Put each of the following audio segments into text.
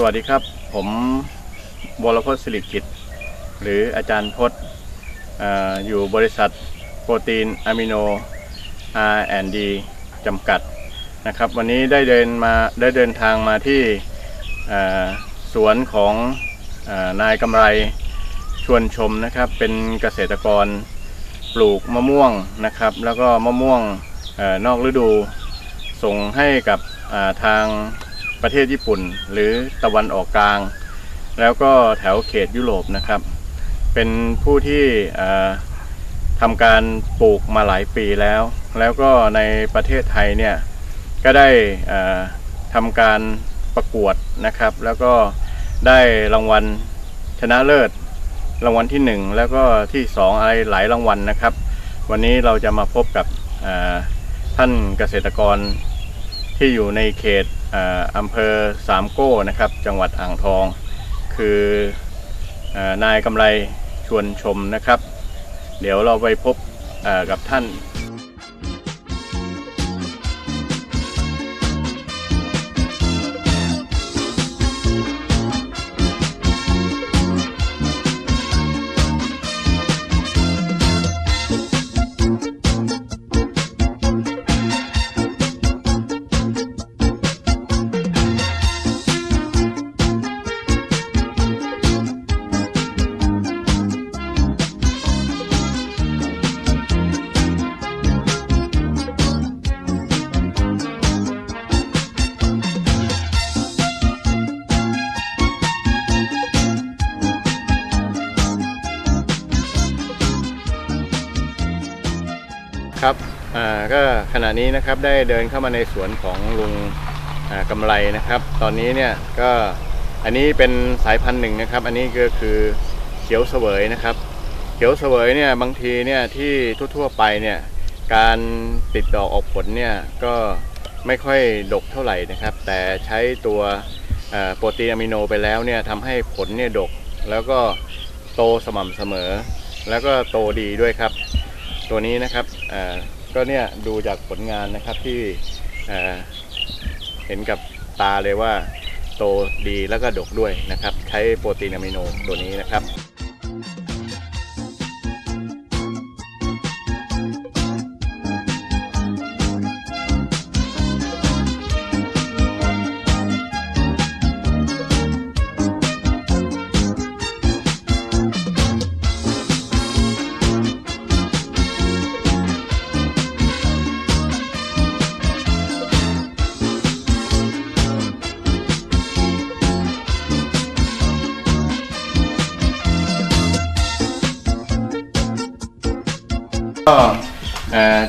สวัสดีครับ ผมวรพจน์สิริกิจ หรืออาจารย์พจน์เอ่อยู่บริษัทโปรตีนอะมิโน R&D จำกัดนะครับ วันนี้ได้เดินมาได้เดินทางมาที่สวนของอนายกำไรชวนชมนะครับ เป็นเกษตรกรปลูกมะม่วงนะครับ แล้วก็มะม่วงอนอกฤดูส่งให้กับทาง ประเทศญี่ปุ่น หรือตะวันออกกลาง แล้วก็แถวเขตยุโรปนะครับ เป็นผู้ที่ทำการปลูกมาหลายปีแล้ว แล้วก็ในประเทศไทยเนี่ยก็ได้ทำการประกวดนะครับ แล้วก็ได้รางวัลชนะเลิศรางวัลที่หนึ่งแล้วก็ที่สองอะไรหลายรางวัลนะครับ วันนี้เราจะมาพบกับท่านเกษตรกร ที่อยู่ในเขตอำเภอสามโก้นะครับจังหวัดอ่างทอง คืออนายกำไรชวนชมนะครับ เดี๋ยวเราไปพบกับท่าน ครับอ่าก็ขณะนี้นะครับได้เดินเข้ามาในสวนของลุงอ่ากำไรนะครับ ตอนนี้เนี่ยก็อันนี้เป็นสายพันธุ์หนึ่งนะครับ อันนี้ก็คือเขียวเสวยนะครับ เขียวเสวยเนี่ยบางทีเนี่ยที่ทั่วๆไปเนี่ยการติดดอกออกผลเนี่ยก็ไม่ค่อยดกเท่าไหร่นะครับ แต่ใช้ตัวโปรตีนอะมิโนไปแล้วเนี่ยทำให้ผลเนี่ยดก แล้วก็โตสม่ำเสมอ แล้วก็โตดีด้วยครับ ตัวนี้นะครับ ก็เนี่ยดูจากผลงานนะครับที่เห็นกับตาเลยว่าโตดีแล้วก็ดกด้วยนะครับ ใช้โปรตีนอะมิโนตัวนี้นะครับ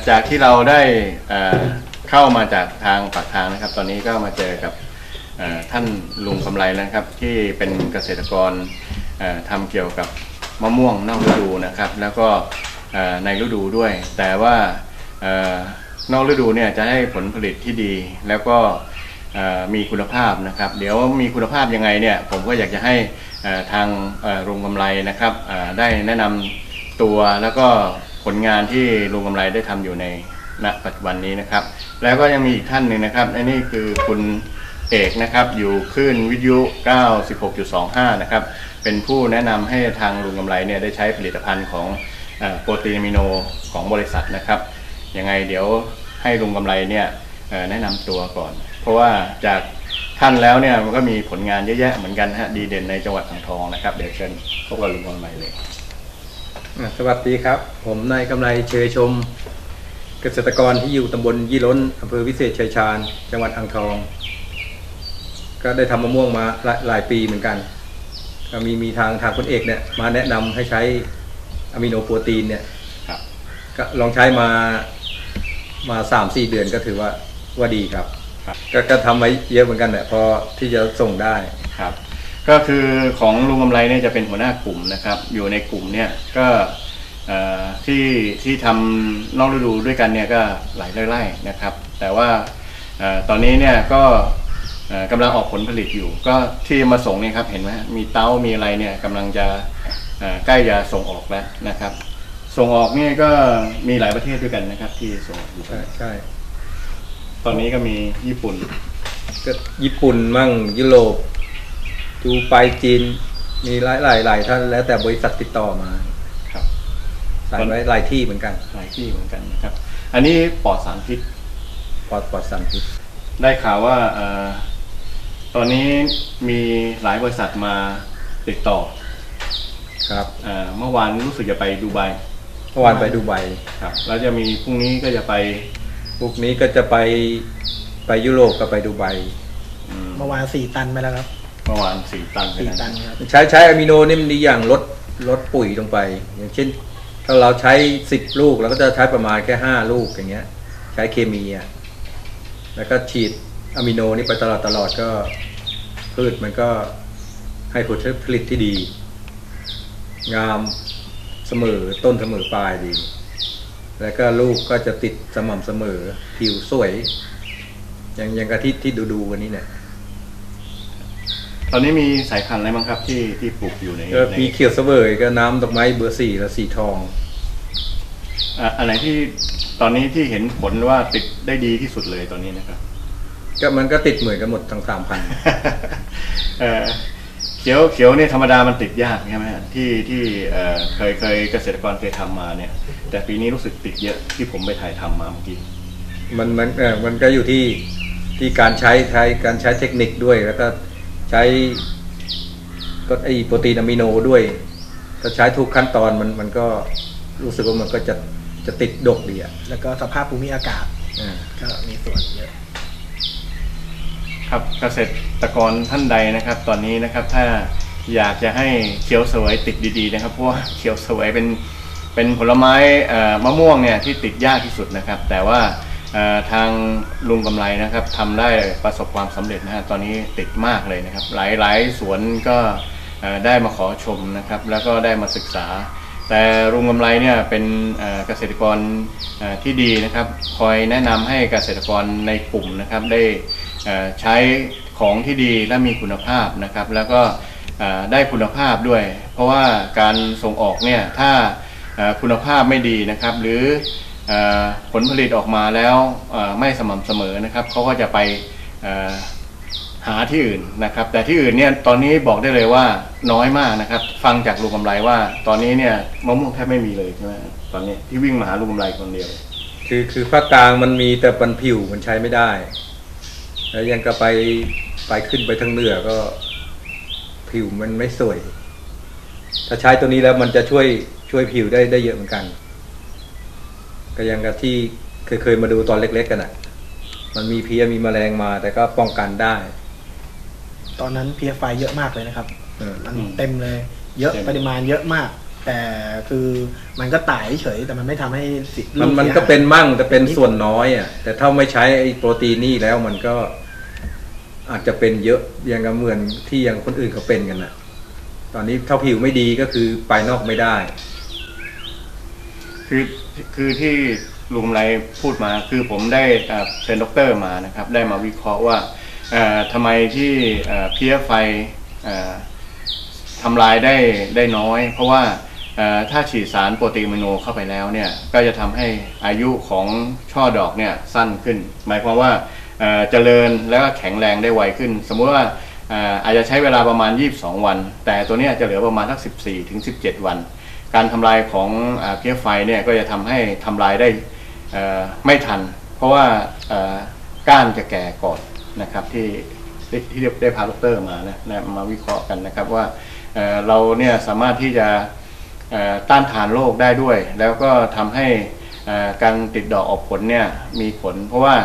จากที่เราได้เข้ามาจากทางปากทางนะครับ ตอนนี้ก็มาเจอกับท่านลุงกำไรนะครับ ที่เป็นเกษตรกรเอ่อทำเกี่ยวกับมะม่วงนอกฤดูนะครับ แล้วก็ในฤดูด้วย แต่ว่านอกฤดูเนี่ยจะให้ผลผลิตที่ดี แล้วก็มีคุณภาพนะครับ เดี๋ยวมีคุณภาพยังไงเนี่ยผมก็อยากจะให้ทางลุงกำไรนะครับได้แนะนำตัวแล้วก็ ผลงานที่ลุงกำไรได้ทำอยู่ในณปัจจุบันนี้นะครับ แล้วก็ยังมีอีกท่านหนึ่งนะครับอันนี้คือคุณเอกนะครับ อยู่คลื่นวิทยุ 96.25 นะครับ เป็นผู้แนะนำให้ทางลุงกำไรเนี่ยได้ใช้ผลิตภัณฑ์ของโปรตีนอะมิโนของบริษัทนะครับ ยังไงเดี๋ยวให้ลุงกำไรเนี่ยแนะนำตัวก่อน เพราะว่าจากท่านแล้วเนี่ยมันก็มีผลงานเยอะแยะเหมือนกันฮะดีเด่นในจังหวัดอ่างทองนะครับ เดี๋ยวเชิญพบกับลุงกำไรเลย สวัสดีครับ ผมนายกำไรเชยชม เกษตรกรที่อยู่ตำบลยี่ล้นอำเภอวิเศษชัยชาญ จังหวัดอ่างทอง ก็ได้ทำมะม่วงมาหลายหลายปีเหมือนกันก็มีมีทางทางคุณเอกเนี่ยมาแนะนำให้ใช้อะมิโนโปรตีนเนี่ยครับ ก็ลองใช้มามาสามสี่เดือนก็ถือว่าว่าดีครับ ครับ ก็ก็ทำไว้เยอะเหมือนกันแหละพอที่จะส่งได้ครับ ก็คือของลุงกำไรเนี่ยจะเป็นหัวหน้ากลุ่มนะครับ อยู่ในกลุ่มเนี่ยก็เอ่อที่ที่ทำนอกฤดูด้วยกันเนี่ยก็หลายไร่ๆนะครับ แต่ว่าเอ่อตอนนี้เนี่ยก็เอ่อกำลังออกผลผลิตอยู่ ก็ที่มาส่งเนี่ยครับเห็นไหมมีเต้ามีอะไรเนี่ยกำลังจะเอ่อใกล้จะส่งออกแล้วนะครับ ส่งออกเนี่ยก็มีหลายประเทศด้วยกันนะครับ ที่ส่งออกอยู่ใช่ใช่ตอนนี้ก็มีญี่ปุ่นก็ญี่ปุ่นมั่งยุโรป ดูไปจีน มีหลายหลายหลายท่านแล้วแต่บริษัทติดต่อมาครับใส่ไว้หลายที่เหมือนกัน หลายที่เหมือนกันนะครับ อันนี้ปลอดสารพิษปลอดปลอดสารพิษได้ข่าวว่าเอ่อตอนนี้มีหลายบริษัทมาติดต่อ ครับเอ่อเมื่อวานรู้สึกจะไปดูไบเมื่อวานไปดูไบครับ แล้วจะมีพรุ่งนี้ก็จะไปพวกนี้ก็จะไปไปยุโรปกับไปดูไบอืมเมื่อวานสี่ตันไปแล้วครับเมื่อวานสี่ตันไปสี่แล้วตันครับใช้ใช้อะมิโนนี่มันดีอย่างลดลดปุ๋ยลงไป อย่างเช่น ถ้าเราใช้สิบลูกเราก็จะใช้ประมาณแค่ห้าลูกอย่างเงี้ย ใช้เคมีอะแล้วก็ฉีดอะมิโนนี่ไปตลอดตลอดก็พืชมันก็ให้ผลผลิตที่ดี งามเสมอต้นเสมอปลายดี แล้วก็ลูกก็จะติดสม่ำเสมอผิวสวย อย่างอย่างกะที่ที่ดูดูๆวันนี้เนี่ย ตอนนี้มีสายพันธุ์อะไรบ้างครับที่ที่ปลูกอยู่ในก็ในมีเขียวเสวยก็น้ำดอกไม้เบอร์สี่และสีทอง อะอะไรที่ตอนนี้ที่เห็นผลว่าติดได้ดีที่สุดเลยตอนนี้นะครับ ก็มันก็ติดเหมือนกันหมดทั้งสามพัน เอ่อเขียวเขียวเนี่ยธรรมดามันติดยากใช่ไหมฮะที่ที่เอ่อเคยเคยเกษตรกรเคยทำมาเนี่ย แต่ปีนี้รู้สึกติดเยอะที่ผมไปถ่ายทำมาเมื่อกี้ มันมันเออมันก็อยู่ที่ที่การใช้ใช้การใช้เทคนิคด้วยแล้วก็ ใช้ก็ไอโปรตีนอะมิโนด้วย ถ้าใช้ทุกขั้นตอนมันมันก็รู้สึกว่ามันก็จะจะติดดกดีอะแล้วก็สภาพภูมิอากาศอ่าก็มีส่วนเยอะครับเกษตรกรท่านใดนะครับ ตอนนี้นะครับถ้าอยากจะให้เขียวเสวยติดดีๆนะครับเพราะว่าเขียวเสวยเป็นเป็นผลไม้เอ่อมะม่วงเนี่ยที่ติดยากที่สุดนะครับ แต่ว่าเอ่อ ทางลุงกำไรนะครับทำได้ประสบความสำเร็จนะฮะตอนนี้ติดมากเลยนะครับ หลายหลายสวนก็ได้มาขอชมนะครับ แล้วก็ได้มาศึกษา แต่ลุงกำไรเนี่ยเป็นเกษตรกรที่ดีนะครับ คอยแนะนำให้เกษตรกรในกลุ่มนะครับได้ใช้ของที่ดีและมีคุณภาพนะครับ แล้วก็ได้คุณภาพด้วย เพราะว่าการส่งออกเนี่ยถ้าคุณภาพไม่ดีนะครับ หรือ ผลผลิตออกมาแล้วไม่สม่ำเสมอนะครับเขาก็จะไปหาที่อื่นนะครับ แต่ที่อื่นเนี่ยตอนนี้บอกได้เลยว่าน้อยมากนะครับ ฟังจากลุงกำไรว่า ตอนนี้เนี่ยมะม่วงแทบไม่มีเลยใช่ไหมตอนนี้ที่วิ่งมาหาลุงกำไรคนเดียว คือคือภาคกลางมันมีแต่ปันผิวมันใช้ไม่ได้แล้วยังก็ไปไปขึ้นไปทางเหนือก็ผิวมันไม่สวย ถ้าใช้ตัวนี้แล้วมันจะช่วยช่วยผิวได้ได้เยอะเหมือนกัน ก็ยังกับที่เคยเคยมาดูตอนเล็ก ๆ กันอะ มันมีเพี้ยมีแมลงมา แต่ก็ป้องกันได้ ตอนนั้นเพียไฟเยอะมากเลยนะครับเออ มันอืมเต็มเลย เยอะเต็ม ปริมาณเยอะมาก แต่คือมันก็ตายเฉยแต่มันไม่ทำให้สิมันลูมันสียหายก็เป็นมั่งแต่เป็นส่วนน้อยอะ แต่ถ้าไม่ใช้ไอ้โปรตีนนี่แล้วมันก็ อาจจะเป็นเยอะอย่างกับเหมือนที่อย่างคนอื่นเขาเป็นกันนะตอนนี้ถ้าผิวไม่ดีก็คือไปนอกไม่ได้ คือ คือที่ลุงไรพูดมาคือผมได้เป็นด็อกเตอร์มานะครับ ได้มาวิเคราะห์ว่าทำไมที่เพี้ยไฟทำลายได้ได้น้อย เพราะว่าถ้าฉีดสารโปรตีนมิโนเข้าไปแล้วเนี่ยก็จะทำให้อายุของช่อดอกเนี่ยสั้นขึ้น หมายความว่าเอ่อเจริญแล้วก็แข็งแรงได้ไวขึ้น สมมุติว่าอาจจะใช้เวลาประมาณ 22 วัน แต่ตัวนี้จะเหลือประมาณสัก 14ถึง17 วัน การทำลายของอเพี้ยไฟเนี่ยก็จะทำให้ทำลายได้ไม่ทัน เพราะว่าก้านจะแก่ก่อนนะครับที่ที่ได้พาดอกเตอร์มานะนะมาวิเคราะห์กันนะครับว่าเเราเนี่ยสามารถที่จะต้านทานโรคได้ด้วย แล้วก็ทำให้การติดดอกออกผลเนี่ยมีผล เพราะว่า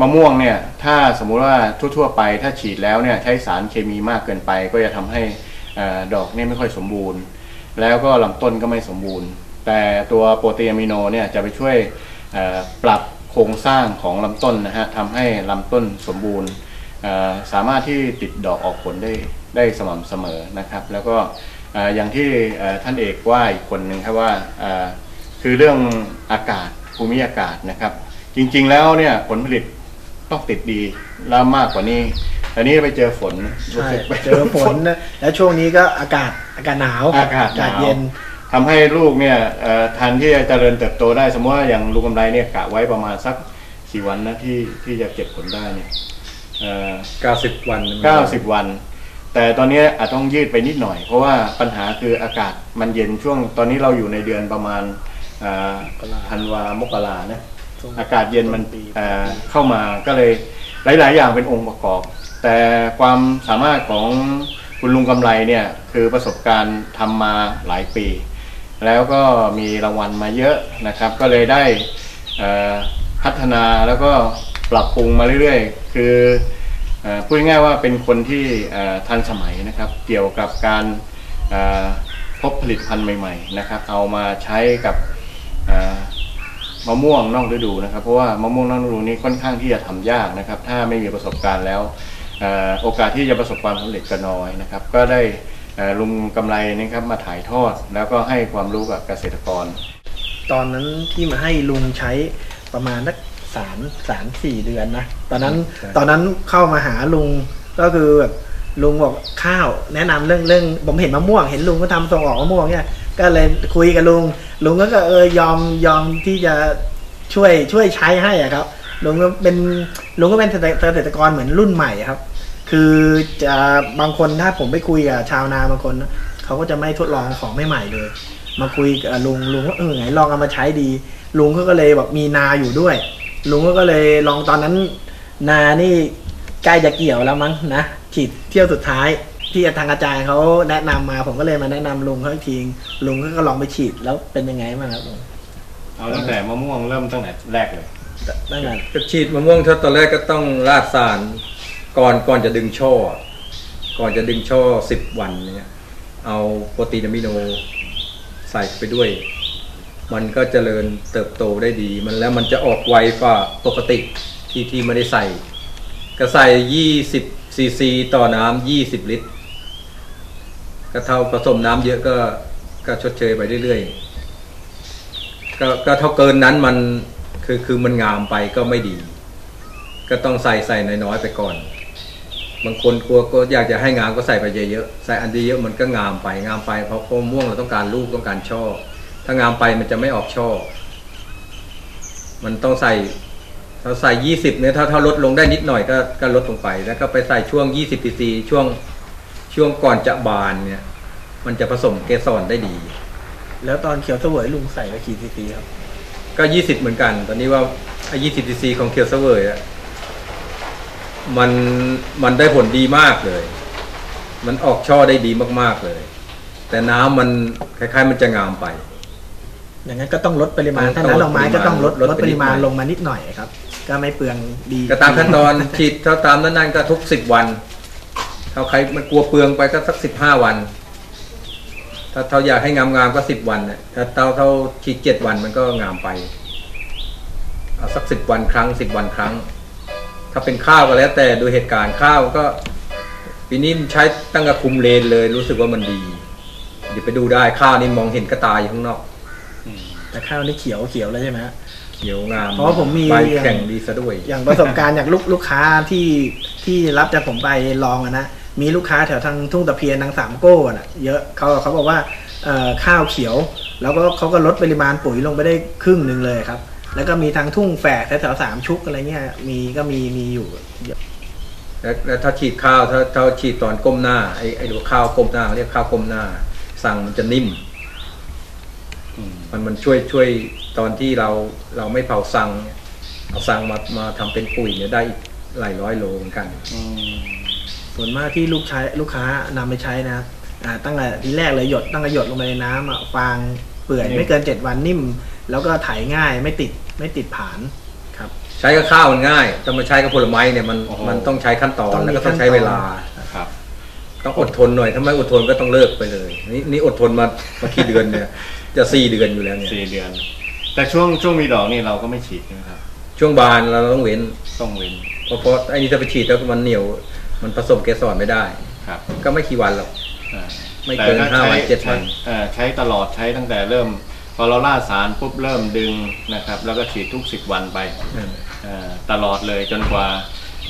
มะม่วงเนี่ยถ้าสมมุติว่าทั่วๆไปถ้าฉีดแล้วเนี่ยใช้สารเคมีมากเกินไป ก็จะทำให้ดอกเนี่ยไม่ค่อยสมบูรณ์ แล้วก็ลำต้นก็ไม่สมบูรณ์ แต่ตัวโปรตีนอะมิโนเนี่ยจะไปช่วยปรับโครงสร้างของลำต้นนะฮะทำให้ลำต้นสมบูรณ์สามารถที่ติดดอกออกผลได้ได้สม่ำเสมอนะครับ แล้วก็อย่างที่ท่านเอกว่าอีกคนหนึ่งครับว่าคือเรื่องอากาศภูมิอากาศนะครับ จริงๆแล้วเนี่ยผลผลิตต้องติดดีแล้วมากกว่านี้แต่นี้ไปเจอฝนใช่ไปเจอฝนนะแล้วช่วงนี้ก็อากาศ อากาศหนาวอากาศหนาว เย็น ทำให้ลูกเนี่ยเอ่อทันที่จะเจริญเติบโตได้ สมมติว่าอย่างลูกกำไรเนี่ยกะไว้ประมาณสักกี่วันนะที่ที่จะเก็บผลได้เนี่ยเอ่อ 90 วันเก้าสิบวัน แต่ตอนนี้อาจต้องยืดไปนิดหน่อย เพราะว่าปัญหาคืออากาศมันเย็นช่วงตอนนี้เราอยู่ในเดือนประมาณอ่ามกราธันวามกรานะช่วงอากาศเย็นมันปีเอ่อเข้ามาก็เลยหลาย ๆ อย่างเป็นองค์ประกอบ แต่ความสามารถของ คุณลุงกำไรเนี่ยคือประสบการณ์ทำมาหลายปี แล้วก็มีรางวัลมาเยอะนะครับ ก็เลยได้พัฒนาแล้วก็ปรับปรุงมาเรื่อยๆ คืออพูดง่ายๆว่าเป็นคนที่ทันสมัยนะครับ เกี่ยวกับการพบผลิตภัณฑ์ใหม่ๆนะครับ เอามาใช้กับมะม่วงนอกฤดูนะครับ เพราะว่ามะม่วงนอกฤดูนี้ค่อนข้างที่จะทำยากนะครับ ถ้าไม่มีประสบการณ์แล้ว โอกาสที่จะประสบความสำเร็จก็น้อยนะครับ ก็ได้เอ่อลุงกำไรนะครับมาถ่ายทอดแล้วก็ให้ความรู้กับเกษตรกร ตอนนั้นที่มาให้ลุงใช้ประมาณสักสามสามสี่เดือนนะตอนนั้นใช่ตอนนั้นเข้ามาหาลุงก็คือแบบลุงบอกข้าวแนะนำเรื่องเรื่องผมเห็นมะม่วงเห็นลุงก็ทำส่งออกมะม่วงเนี่ยก็เลยคุยกับลุงลุงก็เออยอมยอมที่จะช่วยช่วยใช้ให้อะครับลุงก็เป็นลุงก็เป็นเกษตรกรเหมือนรุ่นใหม่ครับ คือจะบางคนถ้าผมไปคุยกับชาวนาบางคนนะเขาก็จะไม่ทดลองของใหม่ๆเลย มาคุยกับลุงลุงว่าเออไหนลองเอามาใช้ดี ลุงเขาก็เลยแบบมีนาอยู่ด้วย ลุงก็เลยลองตอนนั้น นานี่ใกล้จะเกี่ยวแล้วมั้งนะฉีดเที่ยวสุดท้ายที่ทางอาจารย์เขาแนะนำมาผมก็เลยมาแนะนำลุงเขาอีกทีลุงก็ลองไปฉีดแล้วเป็นยังไงบ้างครับลุงเอาตั้งแต่มะม่วงเริ่มตั้งแต่แรกเลยตั้งแต่ก็ฉีดมะม่วงถ้าตอนแรกก็ต้องราดสาร ก่อนก่อนจะดึงช่อ ก่อนจะดึงช่อสิบวันเนี่ยเอาโปรตีนอะมิโนใส่ไปด้วย มันก็เจริญเติบโตได้ดี มันแล้วมันจะออกไวกว่าปกติที่ที่ไม่ได้ใส่ ก็ใส่ยี่สิบซีซีต่อน้ำยี่สิบลิตรก็เท่าผสมน้ำเยอะก็ก็ชดเชยไปเรื่อยๆก็ก็เท่าเกินนั้นมันคือคือมันงามไปก็ไม่ดี ก็ต้องใส่ใส่น้อยๆไปก่อน บางคนกลัวก็อยากจะให้งามก็ใส่ไปเยอะๆใส่อันดีเยอะมันก็งามไปงามไปเพราะเพราะม่วงเราต้องการลูกต้องการช่อ ถ้างามไปมันจะไม่ออกช่อ มันต้องใส่เราใส่ยี่สิบเนี่ยถ้าถ้าลดลงได้นิดหน่อยก็ก็ลดลงไปแล้วก็ไปใส่ช่วงยี่สิบซีซีช่วงช่วงก่อนจะบานเนี่ย มันจะผสมเกสรได้ดี แล้วตอนเขียวเสวยลุงใส่ไปกี่ซีซีครับ ก็ยี่สิบเหมือนกัน ตอนนี้ว่าไอ้ยี่สิบซีซีของเคียวเซเวอร์อะ มันมันได้ผลดีมากเลย มันออกช่อได้ดีมากๆเลย แต่น้ำมันคล้าย ๆ มันจะงามไป อย่างนั้นก็ต้องลดปริมาณต้องถ้าน้ำดอกไม้ก็ต้องลดลลดดไปปนิดริมาณหน่อยลงมานิดหน่อยครับ ก็ไม่เปลืองดีก็ตามขั้นตอนฉีดเท่าตามนั้นนั่นก็ทุกสิบวันถ้าใครมันกลัวเปลืองไปก็สักสิบห้าวัน ถ้าเขาอยากให้งามๆก็สิบวันเนี่ยถ้าเท่าเท่าฉีดเจ็ดวันมันก็งามไปเอาสักสิบวันครั้งสิบวันครั้ง ถ้าเป็นข้าวก็แล้ว แต่ดูเหตุการณ์ข้าวก็ปีนี้ใช้ตั้งกระคุมเลนเลย รู้สึกว่ามันดี เดี๋ยวไปดูได้ข้าวนี่มองเห็นกระตายอยู่ข้างนอกแต่ข้าวนี่เขียวเขียวแล้วใช่ไหมฮะ เขียวงามเพราะว่าผมมีใบแข็งดีซะด้วย อย่างประสบการณ์จากลูกลูกค้าที่ที่รับจากผมไปลองอะนะมีลูกค้าแถวทางทุ่งตะเพียนทางสามโก้น่ะ เยอะเขาเขาบอกว่าเอ่อข้าวเขียว แล้วก็เขาก็ลดปริมาณปุ๋ยลงไปได้ครึ่งหนึ่งเลยครับ แล้วก็มีทางทุ่งแฝกแถวๆสามชุกอะไรเงี้ยมีก็มีมีอยู่เยอะแล้วแล้วถ้าฉีดข้าวถ้าถ้าฉีดตอนก้มหน้าไอ้ไอ้ตัวข้าวก้มหน้าเขาเรียกข้าวก้มหน้า สั่งมันจะนิ่มมันมันช่วยช่วยตอนที่เราเราไม่เผาสั่งเนี่ยเอาสั่งมามาทำเป็นปุ๋ยเนี่ยได้อีกหลายร้อยโลเหมือนกันส่วนมากที่ลูกใช้ลูกค้านำไปใช้นะอ่าตั้งแต่ทีแรกเลยหยดตั้งแต่หยดลงไปในน้ำอะฟางเปื่อยนิ่มไม่เกินเจ็ดวันนิ่ม แล้วก็ไถง่ายไม่ติด ไม่ติดผานครับ ใช้กับข้าวมันง่าย แต่มาใช้กับผลไม้เนี่ยมันโอ้โห มันต้องใช้ขั้นตอนต้องมีแล้วก็ต้องใช้เวลา ครับ ต้องอดทนหน่อยถ้าไม่อดทนก็ต้องเลิกไปเลย นี่นี่อดทนมามากี่เดือนเนี่ย จะสี่เดือนอยู่แล้วเนี่ย สี่เดือน แต่ช่วงช่วงมีดอกนี่เราก็ไม่ฉีดนะครับ ช่วงบานเราต้องเว้น ต้องเว้นเพราะเพราะไอ้นี่ถ้าไปฉีดแล้วมันเหนียว มันผสมเกสรไม่ได้ ครับก็ไม่กี่วันหรอก อ่าไม่เกินแต่ห้าวันใช้เจ็ดวัน ใช้เอ่อใช้ตลอดใช้ตั้งแต่เริ่ม พอเราล่าสารปุ๊บเริ่มดึงนะครับ แล้วก็ฉีดทุกสิบวันไปเอ่อตลอดเลยจนกว่า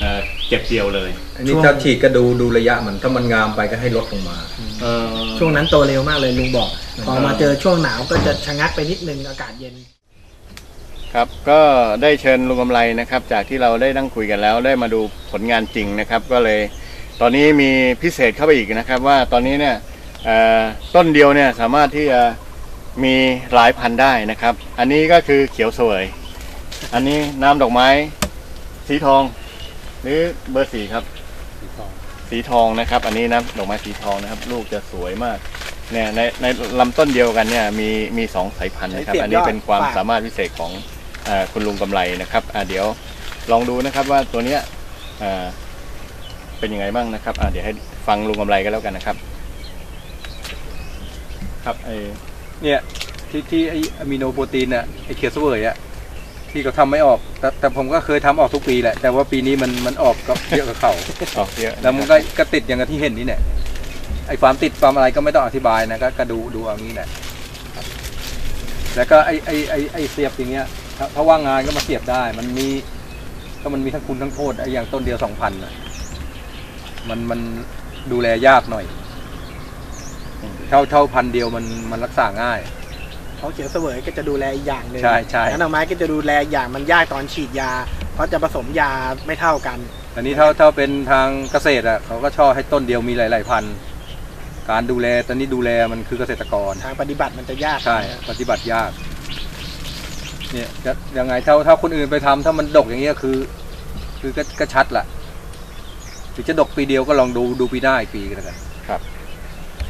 เอ่อเก็บเกี่ยวเลย อันนี้ช่วงถ้าฉีดก็ดูดูระยะมันถ้ามันงามไปก็ให้ลดลงมาเออช่วงนั้นโตเร็วมากเลยลุงบอก พอมาเจอช่วงหนาวก็จะชะงักไปนิดนึงอากาศเย็น ครับก็ได้เชิญลุงกำไรนะครับ จากที่เราได้นั่งคุยกันแล้ว ได้มาดูผลงานจริงนะครับ ก็เลย ตอนนี้มีพิเศษเข้าไปอีกนะครับ ว่าตอนนี้เนี่ยเอ่อต้นเดียวเนี่ยสามารถที่จะ มีหลายพันธุ์ได้นะครับ อันนี้ก็คือเขียวเสวย อันนี้น้ำดอกไม้ สีทอง หรือเบอร์สีครับ สีทองนะครับ อันนี้นะดอกไม้สีทองนะครับ ลูกจะสวยมากเนี่ยในในลำต้นเดียวกันเนี่ยมีมีสองสายพันธุ์นะครับใช้เสียบอันนี้เป็นความยอดสามารถพิเศษของเออคุณลุงกำไรนะครับอ่าเดี๋ยวลองดูนะครับว่าตัวเนี้ยเอ่อเป็นยังไงบ้างนะครับอ่าเดี๋ยวให้ฟังลุงกำไรกันแล้วกันนะครับ ครับไอ เนี่ยที่ที่ไออะมิโนโปรตีนอะไอเคียวเสวยอะที่เขาทำไม่ออกแต่แต่ผมก็เคยทำออกทุกปีแหละ แต่ว่าปีนี้มันมันออกก็เยอะกับเขาออกเยอะะครับแล้วมันก็ก็ติดอย่างกับที่เห็นนี่เนี่ยไอความติดความอะไรก็ไม่ต้องอธิบายนะก็ก็ดูดูเอางี้แหละครับแล้วก็ไอไอไอไอเสียบอย่างเงี้ยถ้าถ้าว่างงานก็มาเสียบได้ มันมีก็มันมีทั้งคุณทั้งโทษไออย่างต้นเดียวสองพันนะมันมันดูแลยากหน่อย เท่าเท่าพันเดียวมันมันรักษาง่าย เขาเขียวเสวยก็จะดูแลอีกอย่างหนึ่งใช่ใช่น้ำดอกไม้ก็จะดูแลอีกอย่างมันยากตอนฉีดยา เพราะจะผสมยาไม่เท่ากันอันนี้ถ้าถ้าเป็นทางเกษตรอะเขาก็ชอบให้ต้นเดียวมีหลาย ๆ พันธุ์การดูแลตอนนี้ดูแลมันคือเกษตรกร ทางปฏิบัติมันจะยากใช่ ปฏิบัติยาก เนี่ยจะยังไงถ้าถ้าคนอื่นไปทำถ้ามันดกอย่างเงี้ยคือ คือก็ก็ชัดละถึงจะดกปีเดียวก็ลองดูดูปีหน้าอีกปีก็แล้วกัน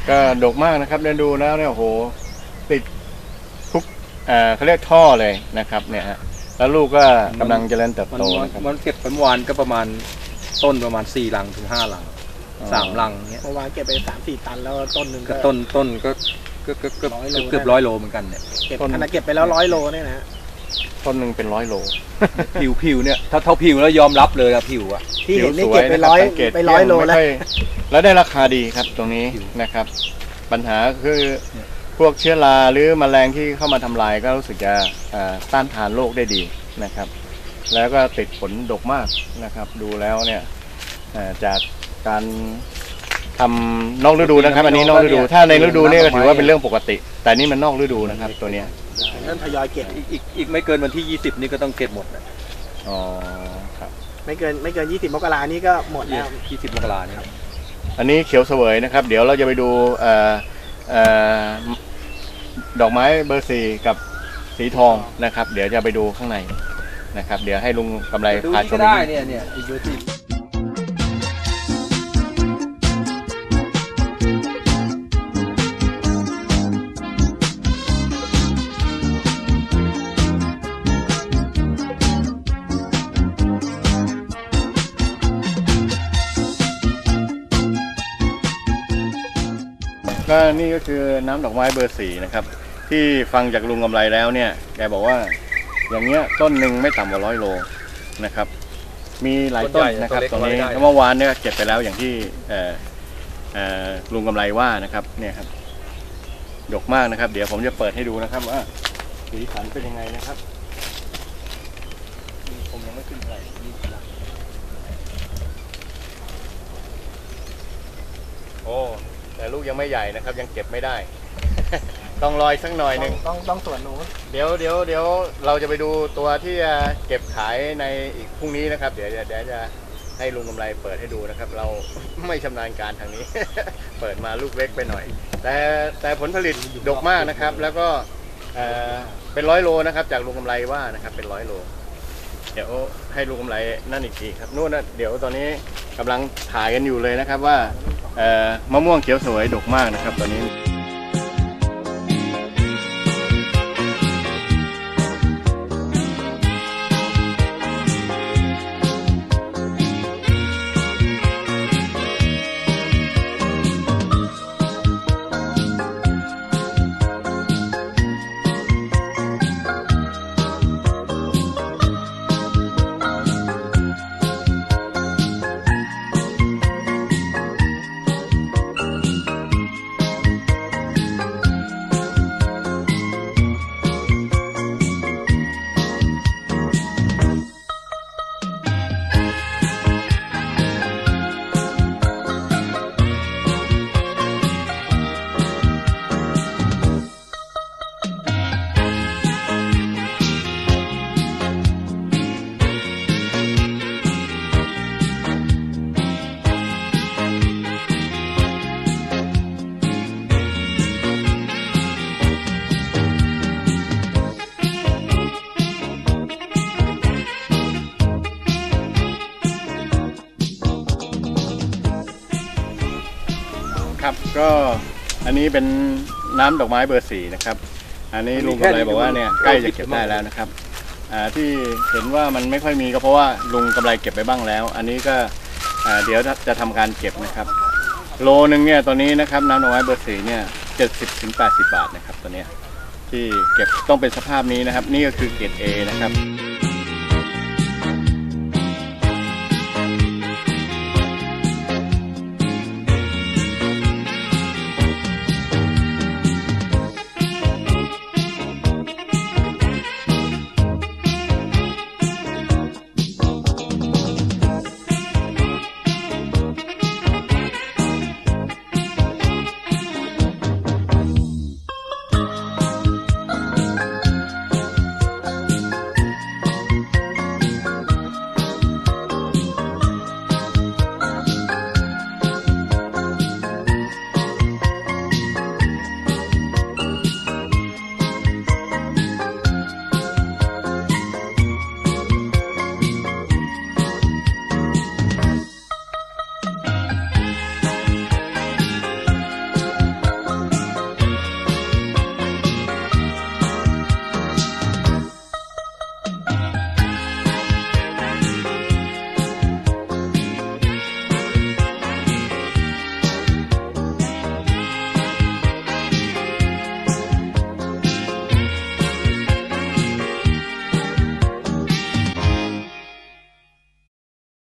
ก็ดกมากนะครับเดินดูแล้วเนี่ยโอ้โหติดทุกเอ่อเขาเรียกท่อเลยนะครับ เนี่ยฮะแล้วลูกก็กำลังเจริญเติบมันโตมันนะครับ มันเก็บไปเมื่อวานก็ประมาณต้นประมาณสี่ลังถึงห้าลังอ๋อ สามลังเนี้ยเมื่อวานเก็บไปสามสี่ตันแล้วต้นหนึ่งก็ก็ต้นต้นก็ก็ก็ก็ร้อยโลเกือบร้อยโลเหมือนกันเนี่ย เก็บขนาดเก็บไปแล้วร้อยโลเนี่ยนะ ต้นหนึ่งเป็นร้อยโล ผิวผิวเนี่ยถ้าเท่าผิวแล้วยอมรับเลยอะผิวอะที่เห็นนี่ผิวสวเก็บไปะคร้อยสังเกตไปร้อยโลไม่แล้ว ค่แล้วได้ราคาดีครับตรงนี้นะครับ ปัญหาคือพวกเชื้อราหรือแมลงที่เข้ามาทำลายก็รู้สึกจะอ่าต้านทานโรคได้ดีนะครับ แล้วก็ติดผลดกมากนะครับ ดูแล้วเนี่ยอ่าจากการทำนอกฤดูนะครับ อันนี้นอกฤดูถ้าในฤดูเนี่ยก็ถือว่าเป็นเรื่องปกติ แต่นี่มันนอกฤดูนะครับ ตัวเนี้ย เริ่มทยอยเก็บอีกอีกอีกไม่เกินวันที่ 20 นี่ก็ต้องเก็บหมดนะอ๋อครับไม่เกินไม่เกินยี่สิบมกรานี่ก็หมดแล้ว 20มกราเนี่ยอันนี้เขียวเสวยนะครับ เดี๋ยวเราจะไปดูเอ่อเอ่อดอกไม้เบอร์สี่กับสีทองนะครับ เดี๋ยวจะไปดูข้างในนะครับ เดี๋ยวให้ลุงกำไรดูพานี่ชก็มได้นิดนึงเนี่ยเนี่ยดูสิ นี่ก็คือน้ำดอกไม้เบอร์สี่นะครับ ที่ฟังจากลุงกำไรแล้วเนี่ยแกบอกว่าอย่างเงี้ยต้นหนึ่งไม่ต่ำกว่าร้อยโลนะครับ มีหลายต้นนะครับตรงนี้เมื่อวานเนี่ยเก็บไปแล้วอย่างที่เอ่อเอ่อลุงกำไรว่านะครับเนี่ยครับดกมากนะครับ เดี๋ยวผมจะเปิดให้ดูนะครับว่าสีสันเป็นยังไงนะครับนี่ผมยังไม่ขึ้นอะไรนี่กำลังโอ้ แต่ลูกยังไม่ใหญ่นะครับ ยังเก็บไม่ได้ ต้องรออีกสักหน่อยหนึ่งต้องต้องส่วนนู้นเดี๋ยวเดี๋ยวเดี๋ยวเราจะไปดูตัวที่จะเก็บขายในอีกพรุ่งนี้นะครับเดี๋ยวเดี๋ยวเดี๋ยวจะให้ลุงกำไรเปิดให้ดูนะครับ เราไม่ชำนาญการทางนี้ เปิดมาลูกเล็กไปหน่อย แต่แต่ผลผลิตดกมากนะครับ แล้วก็เอ่อเป็นร้อยโลนะครับ จากลุงกำไรว่านะครับ เป็นร้อยโล เดี๋ยวให้ลุงกำไรนั่นอีกทีครับนู่นนะเดี๋ยวตอนนี้กำลังถ่ายกันอยู่เลยนะครับว่าเอ่อ มะม่วงเขียวสวยดกมากนะครับตอนนี้ นนี้เป็นน้ำดอกไม้เบอร์สี่นะครับ อันนี้ลุงกำไรบอกว่าเนี่ยใกล้จะเก็บได้แล้วนะครับอ่าที่เห็นว่ามันไม่ค่อยมีก็เพราะว่าลุงกำไรเก็บไปบ้างแล้ว อันนี้ก็อ่าเดี๋ยวจะทำการเก็บนะครับ โลนึงเนี่ยตอนนี้นะครับน้ำดอกไม้เบอร์สี่เนี่ยเจ็ดสิบถึงแปดสิบบาทนะครับตัวเนี้ยที่เก็บต้องเป็นสภาพนี้นะครับ นี่ก็คือเกรด A นะครับ